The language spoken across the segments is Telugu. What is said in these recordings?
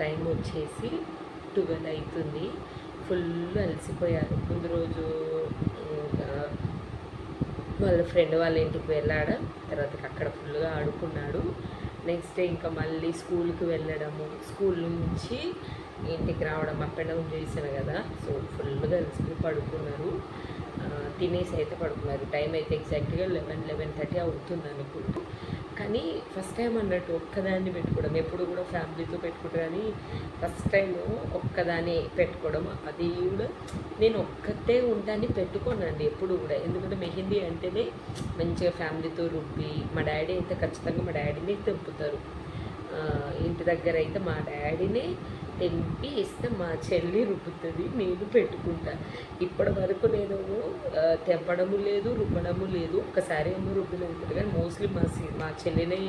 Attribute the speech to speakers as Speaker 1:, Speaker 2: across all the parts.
Speaker 1: టైం వచ్చేసి ట్వెల్వ్ అవుతుంది ఫుల్ అలసిపోయారు. ముందు రోజు ఇంకా వాళ్ళ ఫ్రెండ్ వాళ్ళ ఇంటికి వెళ్ళాడు. తర్వాత అక్కడ ఫుల్గా ఆడుకున్నాడు. నెక్స్ట్ డే ఇంకా మళ్ళీ స్కూల్కి వెళ్ళడము. స్కూల్ నుంచి ఇంటికి రావడం అప్ అండ్ డౌన్ చేశాను కదా. సో ఫుల్గా అలసిపోయి పడుకున్నారు. తినేసి అయితే పడుకున్నారు. టైం అయితే ఎగ్జాక్ట్గా లెవెన్ లెవెన్ థర్టీ అవుతుంది అనుకుంటూ. కానీ ఫస్ట్ టైం అన్నట్టు ఒక్కదాన్ని పెట్టుకోవడం. ఎప్పుడు కూడా ఫ్యామిలీతో పెట్టుకుంటా కానీ ఫస్ట్ టైం ఒక్కదాన్ని పెట్టుకోవడం. అది కూడా నేను ఒక్కతే ఉంటాన్ని పెట్టుకోనండి ఎప్పుడు కూడా. ఎందుకంటే మెహందీ అంటేనే మంచిగా ఫ్యామిలీతో రుబ్బి మా డాడీ అయితే ఖచ్చితంగా మా డాడీని తెంపుతారు. ఇంటి దగ్గర అయితే మా డాడీనే తెంపి ఇస్తే మా చెల్లి రుబ్బుతుంది నేను పెట్టుకుంటా. ఇప్పటి వరకు నేను ఆ, తెంపడము లేదు రుబ్బడము లేదు. ఒక్కసారి ఏమో రుబ్బిలేదు. కానీ మోస్ట్లీ మా మా చెల్లినే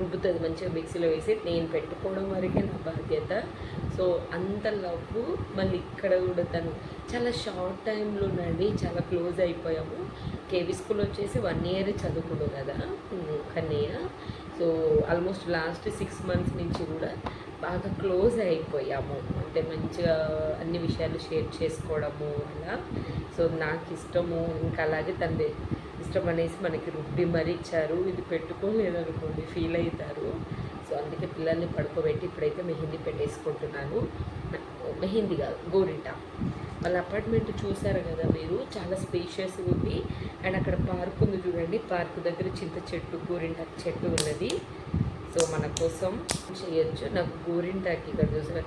Speaker 1: రుబ్బుతుంది. మంచిగా మిక్సీలో వేసి నేను పెట్టుకోవడం వరకే నా బాధ్యత. సో అంత లవ్ మళ్ళీ ఇక్కడ కూడా తను చాలా షార్ట్ టైంలోనండి చాలా క్లోజ్ అయిపోయాము. కేవీ స్కూల్ వచ్చేసి వన్ ఇయర్ చదువుకున్నాం కదా Kannayya. So almost last six months నుంచి కూడా బాగా క్లోజ్ అయిపోయాము. అంటే మంచిగా అన్ని విషయాలు షేర్ చేసుకోవడము అలా. సో నాకు ఇష్టము ఇంకా అలాగే తనది ఇష్టం అనేసి మనకి రుబ్బి మరీ ఇచ్చారు. ఇది పెట్టుకోలేదనుకోండి ఫీల్ అవుతారు సో అందుకే పిల్లల్ని పడుకోబెట్టి ఇప్పుడైతే మెహందీ పెట్టేసుకుంటున్నాను. మెహిందీ కాదు గోరింట. వాళ్ళ అపార్ట్మెంట్ చూసారు కదా మీరు? చాలా స్పేషియస్ ఉంది. అండ్ అక్కడ పార్క్ ఉంది చూడండి. పార్క్ దగ్గర చింత చెట్టు గోరింట చెట్టు ఉన్నది. సో మన కోసం చేయొచ్చు. నాకు గోరింటాకి ఇక్కడ చూసిన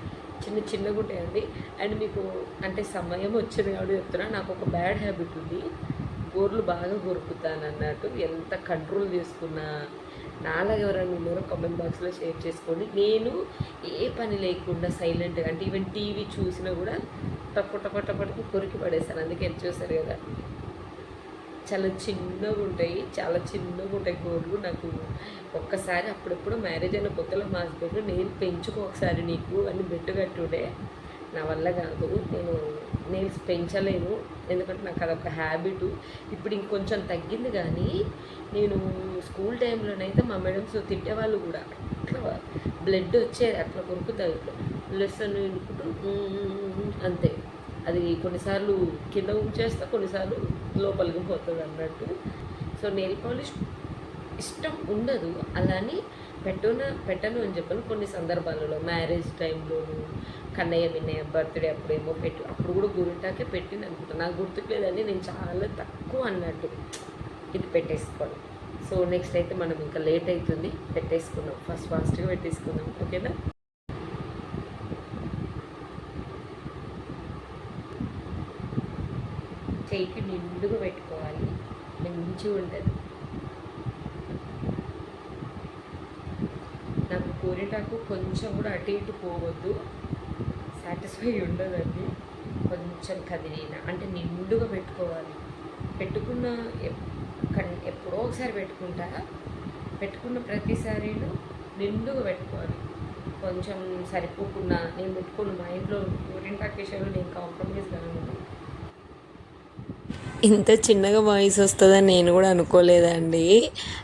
Speaker 1: చిన్న చిన్నగా ఉంటాయండి అండ్. మీకు అంటే సమయం వచ్చింది కాబట్టి చెప్తున్నా నాకు ఒక బ్యాడ్ హ్యాబిట్ ఉంది. గోర్లు బాగా కొరుకుతాను అన్నట్టు ఎంత కంట్రోల్ చేసుకున్నా నాలాగా ఎవరైనా ఉన్నారో కామెంట్ బాక్స్లో షేర్ చేసుకోండి. నేను ఏ పని లేకుండా సైలెంట్గా అంటే ఈవెన్ టీవీ చూసినా కూడా టప్పు టప్ప కొరికి పడేస్తాను. అందుకే ఇది చూసారు కదా. చాలా చిన్నగా ఉంటాయి. చాలా చిన్నగా ఉంటాయి. కోళ్ళు నాకు ఒక్కసారి అప్పుడప్పుడు మ్యారేజ్ అయిన కొత్తలో మా హస్బెండ్ నేను పెంచుకో ఒకసారి నీకు అని బెట్టుకట్టుండే నా వల్ల కాదు. నేను నేను పెంచలేను. ఎందుకంటే నాకు అదొక హ్యాబిట్. ఇప్పుడు ఇంకొంచెం తగ్గింది కానీ నేను స్కూల్ టైంలోనైతే మా మేడమ్స్ తిట్టేవాళ్ళు కూడా. అట్లా బ్లడ్ వచ్చేది అట్లా కొరుకుతాయి ఇట్లా లెసన్ వినుకుంటూ అంతే. అది కొన్నిసార్లు కింద ఉంచేస్తా కొన్నిసార్లు లోపలికి పోతుంది అన్నట్టు. సో నెయిల్ పాలిష్ ఇష్టం ఉండదు. అలాని పెట్టున పెట్టను అని చెప్పను కొన్ని సందర్భాలలో. మ్యారేజ్ టైంలోను కన్నయ్య విన్నయ్య బర్త్డే అప్పుడేమో పెట్టు. అప్పుడు కూడా గురింటాకే పెట్టింది అనుకుంటా. నాకు గుర్తుకులేదండి నేను చాలా తక్కువ అన్నట్టు ఇది పెట్టేసుకోవాలి. సో నెక్స్ట్ అయితే మనం ఇంకా లేట్ అవుతుంది పెట్టేసుకుందాం. ఫస్ట్ ఫాస్ట్గా పెట్టేసుకుందాం. ఓకేనా? చేయికి నిండుగా పెట్టుకోవాలి. మంచిగా ఉంటుంది. నాకు కోరేటాకు కొంచెం కూడా అటు ఇటు పోవద్దు. సాటిస్ఫై ఉండదండి. కొంచెం కదిలిన. అంటే నిండుగా పెట్టుకోవాలి. పెట్టుకున్న ఎప్పుడో ఒకసారి పెట్టుకుంటా. పెట్టుకున్న ప్రతిసారిను నిండుగా పెట్టుకోవాలి. కొంచెం సరిపోకుండా నేను పెట్టుకున్న మా ఇంట్లో కోరింటాకు విషయంలో నేను కాంప్రమైజ్ కాను ఇంత చిన్నగా వాయిస్ వస్తుందని నేను కూడా అనుకోలేదండి.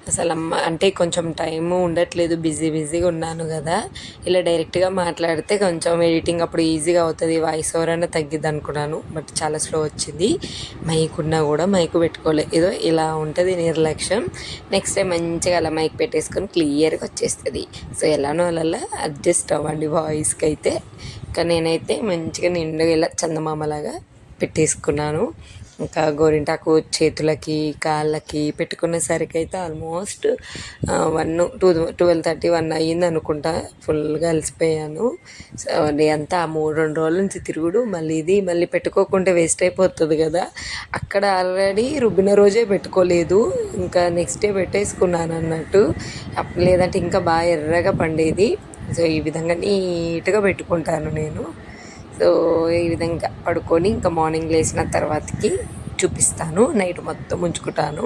Speaker 1: అసలు అమ్మ అంటే కొంచెం టైము ఉండట్లేదు బిజీ బిజీగా ఉన్నాను కదా. ఇలా డైరెక్ట్గా మాట్లాడితే కొంచెం ఎడిటింగ్ అప్పుడు ఈజీగా అవుతుంది వాయిస్ ఓవర్ అయినా తగ్గిద్ది అనుకున్నాను బట్ చాలా స్లో వచ్చింది. మైక్ ఉన్నా కూడా మైక్ పెట్టుకోలేదు ఏదో ఇలా ఉంటుంది నిర్లక్ష్యం. నెక్స్ట్ టైం మంచిగా అలా మైక్ పెట్టేసుకొని క్లియర్గా వచ్చేస్తుంది. సో ఎలానో అలా అడ్జస్ట్ అవ్వండి వాయిస్కి అయితే ఇంకా నేనైతే మంచిగా నిండుగా ఇలా చందమామలాగా పెట్టేసుకున్నాను. ఇంకా గోరింటాకు చేతులకి కాళ్ళకి పెట్టుకునేసరికి అయితే almost one two twelve thirty one అయ్యింది అనుకుంటా. ఫుల్గా అలసిపోయాను. సో డే అంతా ఆ మూడు రెండు రోజుల నుంచి తిరుగుడు. మళ్ళీ ఇది మళ్ళీ పెట్టుకోకుంటే వేస్ట్ అయిపోతుంది కదా. అక్కడ ఆల్రెడీ రుబ్బిన రోజే పెట్టుకోలేదు. ఇంకా నెక్స్ట్ డే పెట్టేసుకున్నాను అన్నట్టు. లేదంటే ఇంకా బాగా ఎర్రగా పండేది. సో ఈ విధంగా నీట్గా పెట్టుకుంటాను నేను. సో ఈ విధంగా పడుకొని ఇంకా మార్నింగ్ లేచిన తర్వాతకి చూపిస్తాను. నైట్ మొత్తం ఉంచుకుంటాను.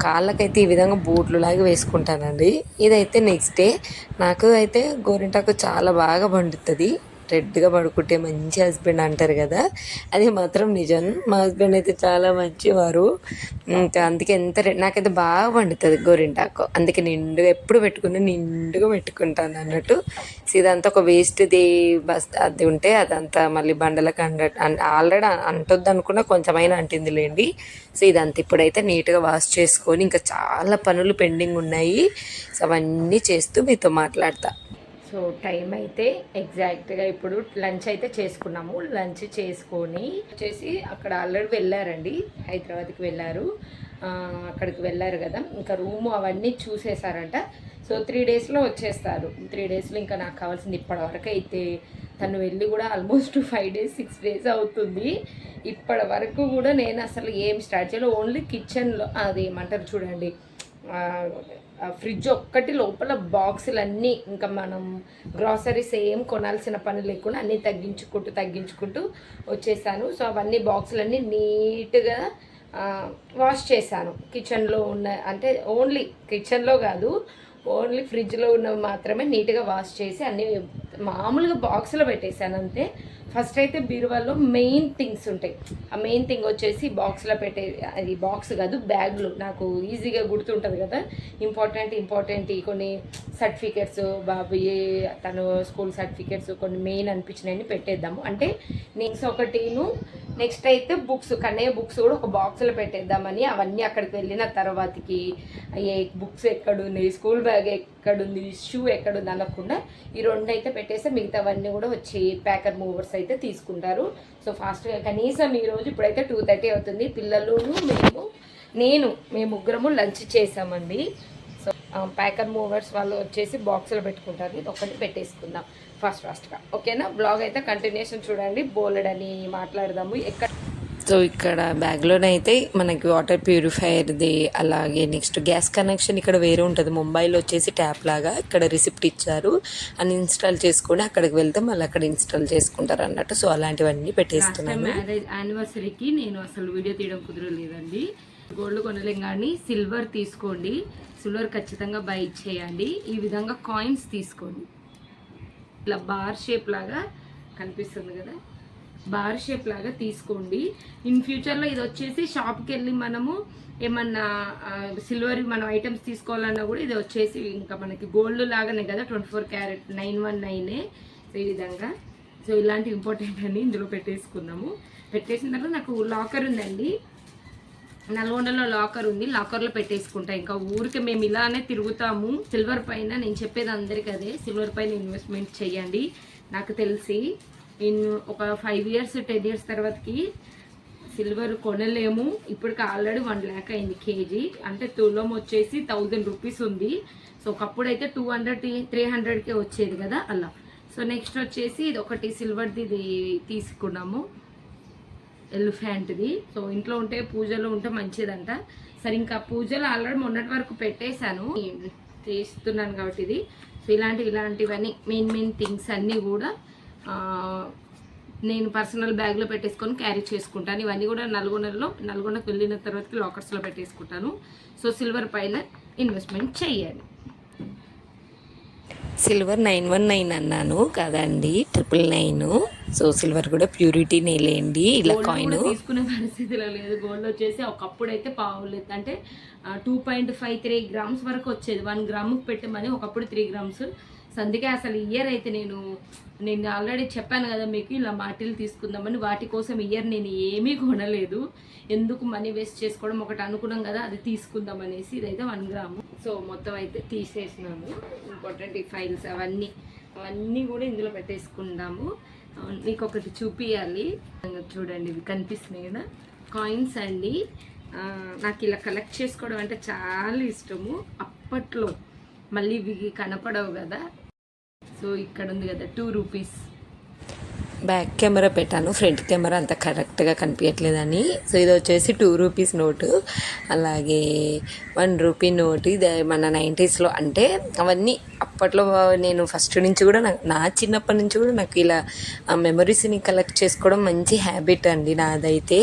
Speaker 1: కాళ్ళకైతే ఈ విధంగా బూట్లు లాగా వేసుకుంటానండి. ఇదైతే నెక్స్ట్ డే. నాకు అయితే గోరింటాకు చాలా బాగా పండుతుంది. రెడ్గా పడుకుంటే మంచి హస్బెండ్ అంటారు కదా. అది మాత్రం నిజం. మా హస్బెండ్ అయితే చాలా మంచివారు. ఇంకా అందుకే ఎంత రెడ్ నాకైతే బాగా పండుతుంది గోరింటాకు. అందుకే నిండుగా ఎప్పుడు పెట్టుకుని నిండుగా పెట్టుకుంటాను అన్నట్టు. సో ఇదంతా ఒక వేస్ట్ది బస్ అది ఉంటే అదంతా మళ్ళీ బండలకు అండ ఆల్రెడీ అంటొద్దు అనుకున్నా కొంచెమైనా అంటింది లేండి సో ఇదంతా ఇప్పుడైతే నీట్గా వాష్ చేసుకొని ఇంకా చాలా పనులు పెండింగ్ ఉన్నాయి. సో అవన్నీ చేస్తూ మీతో మాట్లాడతా.
Speaker 2: సో టైం అయితే ఎగ్జాక్ట్గా ఇప్పుడు లంచ్ అయితే చేసుకున్నాము. లంచ్ చేసుకొని వచ్చేసి అక్కడ ఆల్రెడీ వెళ్ళారండి. హైదరాబాద్కి వెళ్ళారు. అక్కడికి వెళ్ళారు కదా. ఇంకా రూము అవన్నీ చూసేసారంట సో త్రీ డేస్లో వచ్చేస్తారు. త్రీ డేస్లో ఇంకా నాకు కావాల్సింది ఇప్పటివరకు అయితే తను వెళ్ళి కూడా almost five days six days అవుతుంది. ఇప్పటి వరకు కూడా నేను అసలు ఏం స్టార్ట్ చేయాలి ఓన్లీ కిచెన్లో అది ఏమంటారు చూడండి ఫ్రిడ్జ్ ఒక్కటి లోపల బాక్సులు అన్నీ ఇంకా మనం గ్రాసరీస్ ఏం కొనాల్సిన పని లేకుండా అన్నీ తగ్గించుకుంటూ తగ్గించుకుంటూ వచ్చేసాను. సో అవన్నీ బాక్సులన్నీ నీట్గా వాష్ చేశాను. కిచెన్లో ఉన్న అంటే ఓన్లీ కిచెన్లో కాదు ఓన్లీ ఫ్రిడ్జ్లో ఉన్నవి మాత్రమే నీట్గా వాష్ చేసి అన్ని మామూలుగా బాక్స్లో పెట్టేశాను అంతే. ఫస్ట్ అయితే బీరువాలో మెయిన్ థింగ్స్ ఉంటాయి. ఆ మెయిన్ థింగ్ వచ్చేసి బాక్స్లో పెట్టే అది బాక్స్ కాదు బ్యాగ్లు నాకు ఈజీగా గుర్తుంటుంది కదా. ఇంపార్టెంట్ ఇంపార్టెంట్ కొన్ని సర్టిఫికెట్స్ బాబు ఏ తను స్కూల్ సర్టిఫికెట్స్ కొన్ని మెయిన్ అనిపించినవి పెట్టేద్దాము. అంటే నెక్స్ట్ ఒకటిను నెక్స్ట్ అయితే బుక్స్ కన్నయ్య బుక్స్ కూడా ఒక బాక్స్లో పెట్టేద్దామని అవన్నీ అక్కడికి వెళ్ళిన తర్వాతకి ఏ బుక్స్ ఎక్కడున్నాయి స్కూల్ బ్యాగ్ ఎక్కడుంది షూ ఎక్కడుంది అనకుండా ఈ రెండు అయితే పెట్టేస్తే మిగతావన్నీ కూడా వచ్చి ప్యాకర్ మూవర్స్ అయితే తీసుకుంటారు. సో ఫాస్ట్గా కనీసం ఈరోజు ఇప్పుడైతే టూ థర్టీ అవుతుంది. పిల్లలును మేము నేను మేము ముగ్గురము లంచ్ చేసామండి. సో ప్యాకర్ మూవర్స్ వాళ్ళు వచ్చేసి బాక్స్లో పెట్టుకుంటారు. ఇది ఒకటి పెట్టేసుకుందాం. ఫాస్ట్ ఫాస్ట్గా. ఓకేనా? బ్లాగ్ అయితే కంటిన్యూషన్ చూడండి. బోలెడ్ అని మాట్లాడదాము. ఎక్కడ
Speaker 1: సో ఇక్కడ బ్యాగ్లోనైతే మనకి వాటర్ ప్యూరిఫైయర్ది అలాగే నెక్స్ట్ గ్యాస్ కనెక్షన్ ఇక్కడ వేరే ఉంటుంది. ముంబైలో వచ్చేసి ట్యాప్ లాగా ఇక్కడ రిసిప్ట్ ఇచ్చారు. అని ఇన్స్టాల్ చేసుకొని అక్కడికి వెళ్తే మళ్ళీ అక్కడ ఇన్స్టాల్ చేసుకుంటారు అన్నట్టు. సో అలాంటివన్నీ పెట్టేస్తున్నాను
Speaker 2: మ్యారేజ్ యానివర్సరీకి నేను అసలు వీడియో తీయడం కుదరలేదండి. గోల్డ్ కొనలేం కానీ సిల్వర్ తీసుకోండి. సిల్వర్ ఖచ్చితంగా బై చేయండి. ఈ విధంగా కాయిన్స్ తీసుకోండి. ఇట్లా బార్ షేప్ లాగా కనిపిస్తుంది కదా. బార్ షేప్ లాగా తీసుకోండి. ఇన్ ఫ్యూచర్లో ఇది వచ్చేసి షాప్కి వెళ్ళి మనము ఏమన్నా సిల్వర్ మనం ఐటమ్స్ తీసుకోవాలన్నా కూడా ఇది వచ్చేసి ఇంకా మనకి గోల్డ్ లాగానే కదా twenty four carat nine one నైనే so ఈ విధంగా. సో ఇలాంటి ఇంపార్టెంట్ అని ఇందులో పెట్టేసుకుందాము. పెట్టేసిన తర్వాత నాకు లాకర్ ఉందండి. నల్గొండలో లాకర్ ఉంది. లాకర్లో పెట్టేసుకుంటా. ఇంకా ఊరికి మేము ఇలానే తిరుగుతాము. సిల్వర్ పైన నేను చెప్పేది అందరికీ అదే. సిల్వర్ పైన ఇన్వెస్ట్మెంట్ చేయండి. నాకు తెలిసి ఇన్ ఒక ఫైవ్ ఇయర్స్ టెన్ ఇయర్స్ తర్వాతకి సిల్వర్ కొనలేము. ఇప్పటికి ఆల్రెడీ వన్ ల్యాక్ అయింది కేజీ. అంటే తులం వచ్చేసి థౌజండ్ రూపీస్ ఉంది. సో ఒకప్పుడు అయితే టూ హండ్రెడ్ త్రీ హండ్రెడ్కే వచ్చేది కదా అలా. సో నెక్స్ట్ వచ్చేసి ఇది ఒకటి సిల్వర్ది ఇది తీసుకున్నాము. ఎలిఫెంట్ది. సో ఇంట్లో ఉంటే పూజలు ఉంటే మంచిదంట. సరే ఇంకా పూజలు ఆల్రెడీ మొన్నటి వరకు పెట్టేశాను. చేస్తున్నాను కాబట్టి ఇది. సో ఇలాంటివి ఇలాంటివన్నీ మెయిన్ మెయిన్ థింగ్స్ అన్నీ కూడా నేను పర్సనల్ బ్యాగ్లో పెట్టేసుకొని క్యారీ చేసుకుంటాను. ఇవన్నీ కూడా నల్గొండలో నల్గొండకు వెళ్ళిన తర్వాత లాకర్స్లో పెట్టేసుకుంటాను. సో సిల్వర్ పైన ఇన్వెస్ట్మెంట్ చేయాలి.
Speaker 1: సిల్వర్ నైన్ వన్ నైన్ అన్నాను కదండి ట్రిపుల్ నైన్. సో సిల్వర్ కూడా ప్యూరిటీ లేండి ఇలా కాయిన్.
Speaker 2: తీసుకునే పరిస్థితిలో లేదు. గోల్డ్ వచ్చేసి ఒకప్పుడు అయితే పావులేదు అంటే two point five three grams వరకు వచ్చేది. వన్ గ్రాముకి పెట్టమని ఒకప్పుడు త్రీ గ్రామ్స్ సో అందుకే అసలు ఇయర్ అయితే నేను నేను ఆల్రెడీ చెప్పాను కదా మీకు ఇలా మాటిల్ తీసుకుందామని వాటి కోసం ఇయర్ నేను ఏమీ కొనలేదు. ఎందుకు మనీ వేస్ట్ చేసుకోవడం ఒకటి అనుకున్నాం కదా అది తీసుకుందాం అనేసి ఇదైతే వన్ గ్రాము సో మొత్తం అయితే తీసేసినాము ఇంపార్టెంట్ ఈ ఫైల్స్ అవన్నీ అవన్నీ కూడా ఇందులో పెట్టేసుకుందాము. మీకు ఒకటి చూపియాలి. చూడండి ఇవి కనిపిస్తున్నాయి కదా. కాయిన్స్ అండి. నాకు ఇలా కలెక్ట్ చేసుకోవడం అంటే చాలా ఇష్టము. అప్పట్లో మళ్ళీ ఇవి కనపడవు కదా. సో ఇక్కడ ఉంది కదా టూ రూపీస్
Speaker 1: బ్యాక్ కెమెరా పెట్టాను. ఫ్రంట్ కెమెరా అంత కరెక్ట్గా కనిపించట్లేదని. సో ఇది వచ్చేసి టూ రూపీస్ నోటు. అలాగే వన్ రూపీ నోటు. ఇది మన నైంటీస్లో అంటే అవన్నీ అప్పట్లో నేను ఫస్ట్ నుంచి కూడా నాకు నా చిన్నప్పటి నుంచి కూడా నాకు ఇలా మెమరీస్ని కలెక్ట్ చేసుకోవడం మంచి హ్యాబిట్ అండి నాదైతే.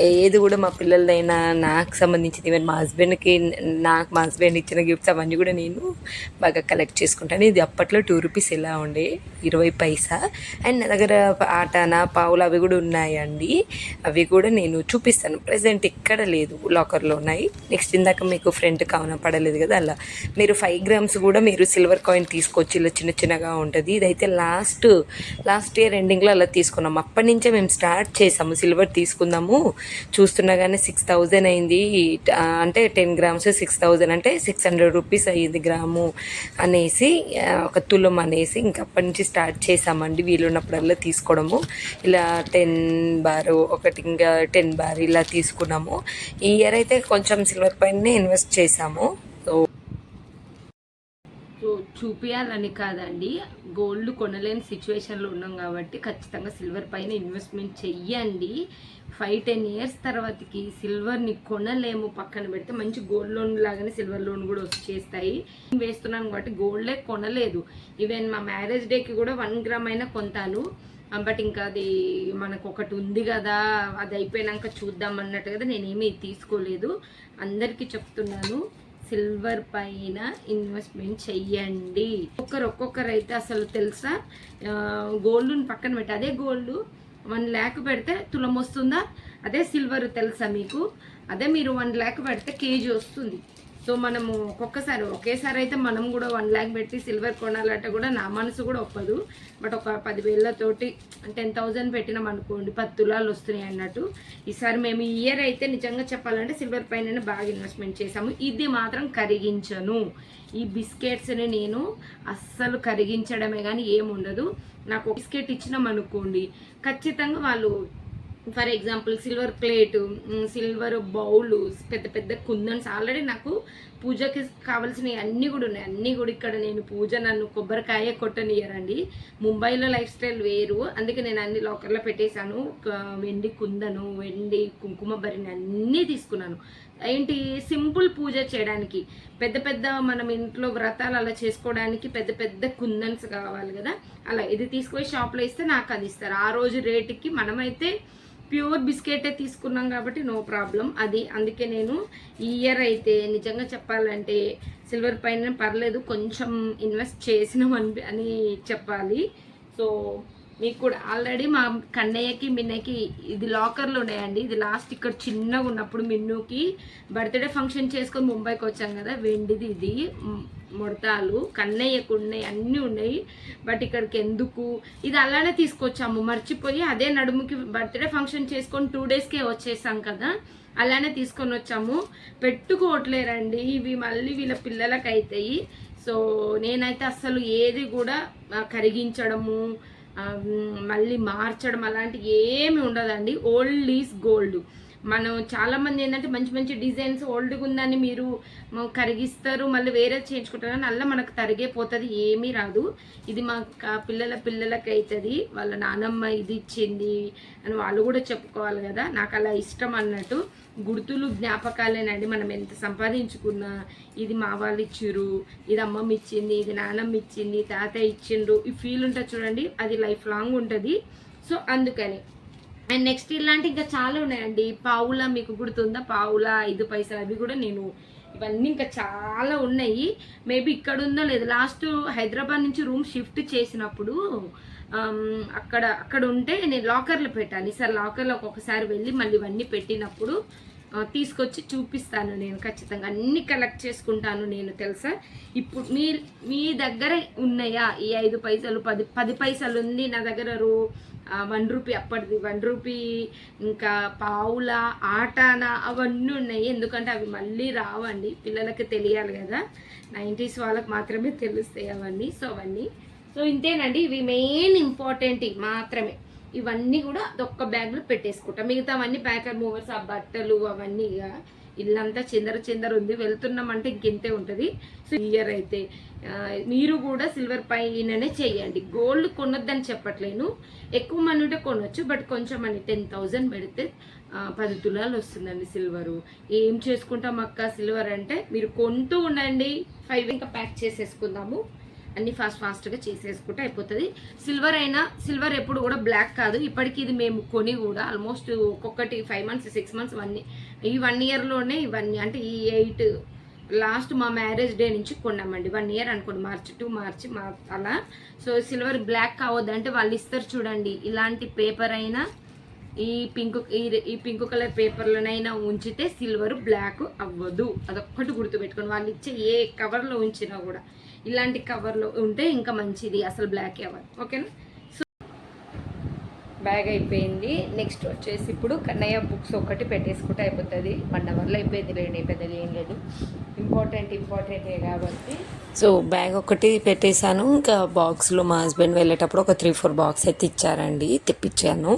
Speaker 1: ఏది కూడా మా పిల్లలదైనా నాకు సంబంధించింది ఇవన్నీ మా హస్బెండ్కి నాకు మా హస్బెండ్ ఇచ్చిన గిఫ్ట్స్ అవన్నీ కూడా నేను బాగా కలెక్ట్ చేసుకుంటాను. ఇది అప్పట్లో టూ రూపీస్ ఎలా ఉండే? ఇరవై పైసా? అండ్ నా దగ్గర ఆటానా? పావులు అవి కూడా ఉన్నాయండి. అవి కూడా నేను చూపిస్తాను. ప్రజెంట్ ఇక్కడ లేదు లాకర్లో ఉన్నాయి. నెక్స్ట్ ఇందాక మీకు ఫ్రంట్ కావున పడలేదు కదా అలా. మీరు ఫైవ్ గ్రామ్స్ కూడా మీరు సిల్వర్ కాయిన్ తీసుకొచ్చి ఇలా చిన్న చిన్నగా ఉంటుంది. ఇదైతే లాస్ట్ లాస్ట్ ఇయర్ ఎండింగ్లో అలా తీసుకున్నాం. అప్పటి నుంచే మేము స్టార్ట్ చేసాము. సిల్వర్ తీసుకుందాము. చూస్తున్నా కానీ సిక్స్ థౌజండ్ అయింది అంటే టెన్ గ్రామ్స్ సిక్స్ థౌజండ్ అంటే సిక్స్ హండ్రెడ్ రూపీస్ అయ్యింది గ్రాము అనేసి ఒక తులం అనేసి ఇంకా అప్పటి నుంచి స్టార్ట్ చేసామండి. వీలున్నప్పుడల్లా తీసుకోవడము. ఇలా టెన్ బార్ ఒకటి ఇంకా టెన్ బార్ ఇలా తీసుకున్నాము. ఈ ఇయర్ అయితే కొంచెం సిల్వర్ పైన ఇన్వెస్ట్ చేసాము. సో
Speaker 2: సో చూపించాలని కాదండి. గోల్డ్ కొనలేని సిచ్యువేషన్లో ఉన్నాం కాబట్టి ఖచ్చితంగా సిల్వర్ పైన ఇన్వెస్ట్మెంట్ చెయ్యండి. ఫైవ్ టెన్ ఇయర్స్ తర్వాతకి సిల్వర్ని కొనలేము. పక్కన పెడితే మంచి గోల్డ్ లోన్ లాగానే సిల్వర్ లోన్ కూడా వచ్చేస్తాయి వేస్తున్నాను కాబట్టి గోల్డే కొనలేదు. ఈవెన్ మా మ్యారేజ్ డేకి కూడా వన్ గ్రామ్ అయినా కొంటాను. బట్ ఇంకా అది మనకు ఒకటి ఉంది కదా అది అయిపోయినాక చూద్దాం అన్నట్టు కదా నేనేమీ తీసుకోలేదు. అందరికీ చెప్తున్నాను. సిల్వర్ పైన ఇన్వెస్ట్మెంట్ చెయ్యండి. ఒక్కొక్కరు ఒక్కొక్కరు అయితే అసలు తెలుసా? గోల్డ్ని పక్కన పెట్టి అదే గోల్డ్ వన్ ల్యాక్ పెడితే తులం వస్తుందా? అదే సిల్వర్ తెలుసా మీకు? అదే మీరు వన్ ల్యాక్ పెడితే కేజీ వస్తుంది. సో మనము ఒక్కొక్కసారి ఒకేసారి అయితే మనం కూడా వన్ ల్యాక్ పెట్టి సిల్వర్ కొనాలంటే కూడా నా మనసు కూడా ఒప్పదు. బట్ ఒక పదివేలతోటి టెన్ థౌజండ్ పెట్టినాం అనుకోండి పది తులాలు వస్తున్నాయి అన్నట్టు. ఈసారి మేము ఈ ఇయర్ అయితే నిజంగా చెప్పాలంటే సిల్వర్ పైన బాగా ఇన్వెస్ట్మెంట్ చేసాము ఇది మాత్రం కరిగించను. ఈ బిస్కెట్స్ని నేను అస్సలు కరిగించడమే కానీ ఏముండదు. నాకు ఒక బిస్కెట్ ఇచ్చినాం అనుకోండి ఖచ్చితంగా వాళ్ళు for example silver plate silver bowl పెద్ద పెద్ద కుందన్స్. ఆల్రెడీ నాకు పూజకి కావాల్సినవి అన్నీ కూడా ఉన్నాయి. అన్నీ కూడా ఇక్కడ నేను పూజ నన్ను కొబ్బరికాయ కొట్టనియరండి. ముంబైలో లైఫ్ స్టైల్ వేరు. అందుకే నేను అన్ని లాకర్లో పెట్టేశాను. వెండి కుందను వెండి కుంకుమ బరిని అన్నీ తీసుకున్నాను. ఏంటి? సింపుల్ పూజ చేయడానికి. పెద్ద పెద్ద మనం ఇంట్లో వ్రతాలు అలా చేసుకోవడానికి పెద్ద పెద్ద కుందన్స్ కావాలి కదా. అలా ఇది తీసుకుపోయి షాప్లో ఇస్తే నాకు అది ఇస్తారు. ఆ రోజు రేటుకి మనమైతే ప్యూర్ బిస్కెటే తీసుకున్నాం కాబట్టి నో ప్రాబ్లం. అది అందుకే నేను ఈ ఇయర్ అయితే నిజంగా చెప్పాలంటే సిల్వర్ పైన పర్లేదు కొంచెం ఇన్వెస్ట్ చేసినాం అని అని చెప్పాలి. సో మీకు కూడా ఆల్రెడీ మా కన్నయ్యకి మిన్నయ్యకి ఇది లాకర్లో ఉన్నాయండి. ఇది లాస్ట్ ఇక్కడ చిన్నగా ఉన్నప్పుడు మిన్నుకి బర్త్డే ఫంక్షన్ చేసుకొని ముంబైకి వచ్చాం కదా వెండిది ఇది ముడతాలు కన్నయ్యకు ఉన్నాయి అన్నీ ఉన్నాయి. బట్ ఇక్కడికి ఎందుకు? ఇది అలానే తీసుకొచ్చాము. మర్చిపోయి అదే నడుముకి బర్త్డే ఫంక్షన్ చేసుకొని టూ డేస్కే వచ్చేసాం కదా అలానే తీసుకొని వచ్చాము. పెట్టుకోవట్లేరండి. ఇవి మళ్ళీ వీళ్ళ పిల్లలకి అవుతాయి సో నేనైతే అస్సలు ఏది కూడా కరిగించడము మళ్ళీ మార్చడం అలాంటివి ఏమి ఉండదండి. ఓల్డ్ ఈజ్ గోల్డ్ మనం చాలామంది ఏంటంటే మంచి మంచి డిజైన్స్ ఓల్డ్గా ఉందని మీరు కరిగిస్తారు మళ్ళీ వేరే చేయించుకుంటారు కానీ అలా మనకు తరిగేపోతుంది ఏమీ రాదు. ఇది మా పిల్లల పిల్లలకి అవుతుంది వాళ్ళ నానమ్మ ఇది ఇచ్చింది అని వాళ్ళు కూడా చెప్పుకోవాలి కదా. నాకు అలా ఇష్టం అన్నట్టు గుర్తులు జ్ఞాపకాలేనండి. మనం ఎంత సంపాదించుకున్నా ఇది మా వాళ్ళు ఇచ్చిర్రు ఇది అమ్మమ్మ ఇచ్చింది ఇది నానమ్మ ఇచ్చింది తాతయ్య ఇచ్చిండ్రు. ఈ ఫీల్ ఉంటుంది చూడండి అది లైఫ్ లాంగ్ ఉంటుంది. సో అందుకని అండ్ నెక్స్ట్ ఇలాంటి ఇంకా చాలా ఉన్నాయండి. పావులా మీకు గుర్తుందా? పావులా ఐదు పైసలు అవి కూడా నేను ఇవన్నీ ఇంకా చాలా ఉన్నాయి. మేబీ ఇక్కడ ఉందో లేదు లాస్ట్ హైదరాబాద్ నుంచి రూమ్ షిఫ్ట్ చేసినప్పుడు అక్కడ అక్కడ ఉంటే నేను లాకర్లో పెట్టాను ఈసారి లాకర్లో ఒక్కొక్కసారి వెళ్ళి మళ్ళీ ఇవన్నీ పెట్టినప్పుడు తీసుకొచ్చి చూపిస్తాను నేను ఖచ్చితంగా. అన్ని కలెక్ట్ చేసుకుంటాను నేను తెలుసా? ఇప్పుడు మీ మీ దగ్గర ఉన్నాయా? ఈ ఐదు పైసలు పది పది పైసలు ఉంది నా దగ్గర రూ వన్ రూపీ అప్పటిది. వన్ రూపీ ఇంకా పావుల ఆటాన అవన్నీ ఉన్నాయి. ఎందుకంటే అవి మళ్ళీ రావండి. పిల్లలకి తెలియాలి కదా. నైంటీస్ వాళ్ళకి మాత్రమే తెలుస్తాయి అవన్నీ. సో అవన్నీ. సో ఇంతేనండి. ఇవి మెయిన్ ఇంపార్టెంట్ మాత్రమే. ఇవన్నీ కూడా ఒక్క బ్యాగ్లో పెట్టేసుకుంటాం. మిగతా అవన్నీ ప్యాకర్ మూవర్స్ ఆ బట్టలు అవన్నీ ఇక ఇల్లంతా చిందర చిందర ఉంది. వెళ్తున్నామంటే ఇంకెంతే ఉంటుంది. సో ఇయర్ అయితే మీరు కూడా సిల్వర్ పైననే చేయండి. గోల్డ్ కొనొద్దని చెప్పట్లేను. ఎక్కువ మంది ఉంటే కొనొచ్చు బట్ కొంచెం అని టెన్ థౌజండ్ పెడితే పది తులాలు వస్తుందండి సిల్వరు ఏం చేసుకుంటాం అక్క? సిల్వర్ అంటే మీరు కొంటూ ఉండండి. ఫైవ్ ఇంకా ప్యాక్ చేసేసుకుందాము. అన్ని ఫాస్ట్ ఫాస్ట్గా చేసేసుకుంటే అయిపోతుంది. సిల్వర్ అయినా సిల్వర్ ఎప్పుడు కూడా బ్లాక్ కాదు. ఇప్పటికీ ఇది మేము కొని కూడా ఆల్మోస్ట్ ఒక్కొక్కటి five months six months one ఈ వన్ ఇయర్లోనే ఇవన్నీ అంటే ఈ ఎయిట్ లాస్ట్ మా మ్యారేజ్ డే నుంచి కొన్నామండి. వన్ ఇయర్ అనుకోండి మార్చి టు మార్చి మా అలా. సో సిల్వర్ బ్లాక్ కావద్దంటే వాళ్ళు ఇస్తారు చూడండి. ఇలాంటి పేపర్ అయినా ఈ పింక్ ఈ ఈ పింక్ కలర్ పేపర్లోనైనా ఉంచితే సిల్వర్ బ్లాక్ అవ్వదు. అదొక్కటి గుర్తుపెట్టుకోండి. వాళ్ళు ఇచ్చే ఏ కవర్లో ఉంచినా కూడా. ఇలాంటి కవర్లో ఉంటే ఇంకా మంచిది అసలు బ్లాక్ అవ్వదు. ఓకేనా సో బ్యాగ్ అయిపోయింది. నెక్స్ట్ వచ్చేసి ఇప్పుడు కన్నయ్య బుక్స్ ఒకటి పెట్టేసుకుంటే అయిపోతుంది. వన్ అవర్లో అయిపోయింది లేండి పెద్దది ఏం లేదు. ఇంపార్టెంట్ ఇంపార్టెంటే కాబట్టి
Speaker 1: సో బ్యాగ్ ఒకటి పెట్టేశాను. ఇంకా బాక్స్లో మా హస్బెండ్ వెళ్ళేటప్పుడు ఒక త్రీ ఫోర్ బాక్స్ అయితే ఇచ్చారండి. తెప్పించాను.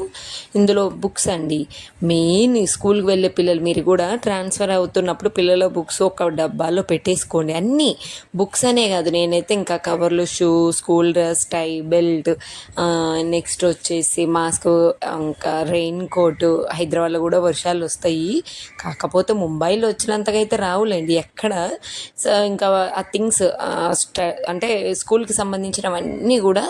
Speaker 1: ఇందులో బుక్స్ అండి. మెయిన్ స్కూల్కి వెళ్ళే పిల్లలు మీరు కూడా ట్రాన్స్ఫర్ అవుతున్నప్పుడు పిల్లల బుక్స్ ఒక డబ్బాలో పెట్టేసుకోండి. అన్నీ బుక్స్ అనే కాదు. నేనైతే ఇంకా కవర్లు shoe school dress tie belt next వచ్చేసి మాస్క్ ఇంకా రెయిన్ కోట్ హైదరాబాద్లో కూడా వర్షాలు వస్తాయి. కాకపోతే ముంబైలో వచ్చినంతగా అయితే రావులేండి. ఎక్కడ? సో ఇంకా ఆ థింగ్స్ అంటే స్కూల్కి సంబంధించినవన్నీ కూడా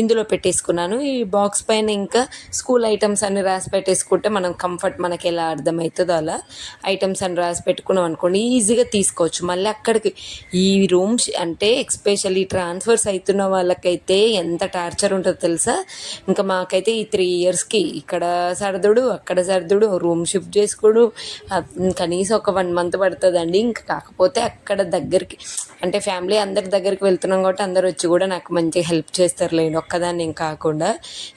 Speaker 1: ఇందులో పెట్టేసుకున్నాను. ఈ బాక్స్ పైన ఇంకా స్కూల్ ఐటమ్స్ అన్ని రాసి పెట్టేసుకుంటే మనం కంఫర్ట్ మనకి ఎలా అర్థమవుతుందో అలా ఐటమ్స్ అని రాసి పెట్టుకున్నాం అనుకోండి ఈజీగా తీసుకోవచ్చు. మళ్ళీ అక్కడికి ఈ రూమ్స్ అంటే ఎక్స్పెషల్లీ ట్రాన్స్ఫర్స్ అవుతున్న వాళ్ళకైతే ఎంత టార్చర్ ఉంటుందో తెలుసా? ఇంకా మాకైతే ఈ త్రీ ఇయర్స్కి ఇక్కడ సర్దుడు అక్కడ సర్దుడు రూమ్ షిఫ్ట్ చేసుకోడు కనీసం ఒక వన్ మంత్ పడుతుందండి. ఇంకా కాకపోతే అక్కడ దగ్గరికి అంటే ఫ్యామిలీ అందరి దగ్గరికి వెళ్తున్నాం కాబట్టి అందరు వచ్చి కూడా నాకు మంచిగా హెల్ప్ చేస్తారులేండి ఒక్కదాన్ని ఏం కాకుండా.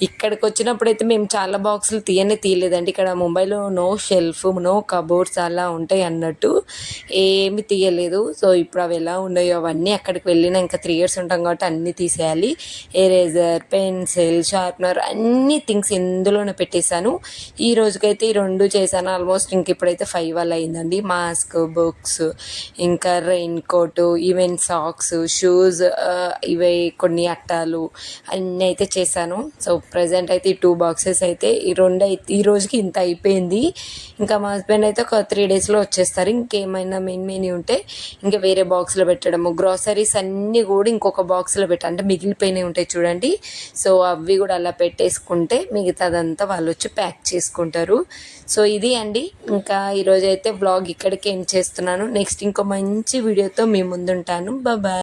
Speaker 1: ఇక్కడికి వచ్చినప్పుడు అయితే మేము చాలా బాక్సులు తీయనే తీయలేదండి. ఇక్కడ ముంబైలో నో షెల్ఫ్ నో కబోర్డ్స్ అలా ఉంటాయి అన్నట్టు ఏమి తీయలేదు. సో ఇప్పుడు అవి ఎలా ఉన్నాయో అవన్నీ అక్కడికి వెళ్ళిన ఇంకా త్రీ ఇయర్స్ ఉంటాం కాబట్టి అన్నీ తీసేయాలి. ఎరేజర్ పెన్సిల్ షార్ప్నర్ అన్ని థింగ్స్ ఇందులోనే పెట్టేశాను. ఈ రోజుకైతే ఈ రెండు చేశాను. ఆల్మోస్ట్ ఇంక ఇప్పుడైతే ఫైవ్ అలా అయిందండి. మాస్క్ బుక్స్ ఇంకా rain coat even socks shoes ఇవి కొన్ని అట్టాలు అన్నీ అయితే చేశాను. సో ప్రజెంట్ అయితే ఈ టూ బాక్సెస్ అయితే ఈ రెండు అయితే ఈ రోజుకి ఇంత అయిపోయింది. ఇంకా మా హస్బెండ్ అయితే ఒక త్రీ డేస్లో వచ్చేస్తారు. ఇంకేమైనా మెయిన్ మెయిన్ ఉంటే ఇంకా వేరే బాక్స్లో పెట్టడము. గ్రాసరీస్ అన్నీ కూడా ఇంకొక బాక్స్లో పెట్ట అంటే మిగిలిపోయినవి ఉంటాయి చూడండి. సో అవి కూడా అలా పెట్టేసుకుంటే మిగతాదంతా వాళ్ళు వచ్చి ప్యాక్ చేసుకుంటారు. సో ఇది అండి. ఇంకా ఈరోజు అయితే బ్లాగ్ ఇక్కడికి ఏం చేస్తున్నాను. నెక్స్ట్ ఇంకో మంచి వీడియోతో మీ ముందుంటాను.